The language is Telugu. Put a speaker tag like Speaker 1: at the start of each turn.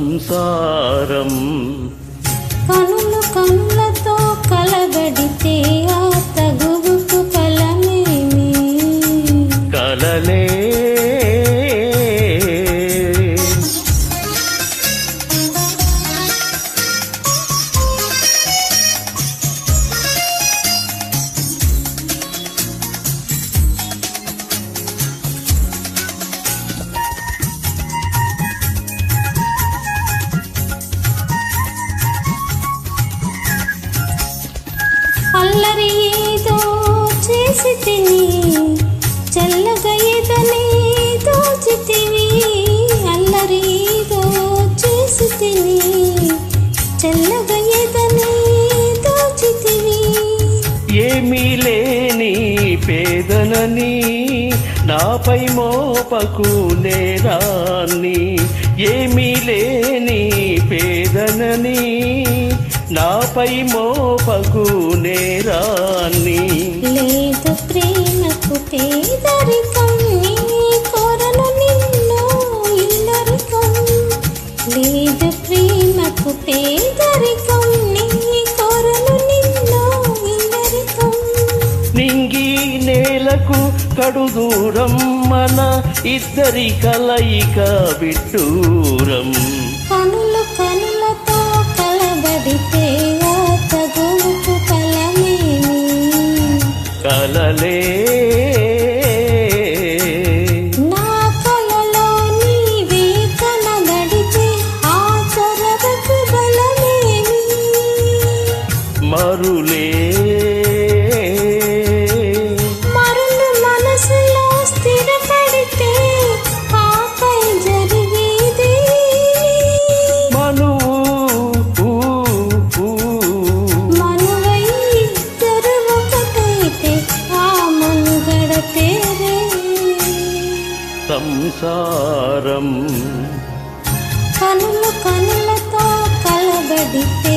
Speaker 1: సంసారం.
Speaker 2: కనులు కనులతో కలగడితే ఆ తగువుకు ఫలమేమి?
Speaker 1: కలలే
Speaker 2: చేసి తిని చల్లగా ఏదని దోచితివి అల్లరి ఏదో చేసి చల్లగా దోచితివి
Speaker 1: ఏమీ లేని పేదనని నాపై మోపకు నేరాన్ని ఏమీ లేని పేదనని నాపై మోపకు నేరాన్ని.
Speaker 2: లేదు ప్రేమకు పేదరికం నీ కొరను నిన్ను ఇల్లరికం. లేదు ప్రేమకు పేదరికం నీ కొరను నిన్ను ఇల్లరికం.
Speaker 1: నింగి నేలకు కడు దూరం మన ఇద్దరి కలయిక
Speaker 2: కనులు
Speaker 1: కలలే సంసారం.
Speaker 2: కనులు కనులతో కలబడితే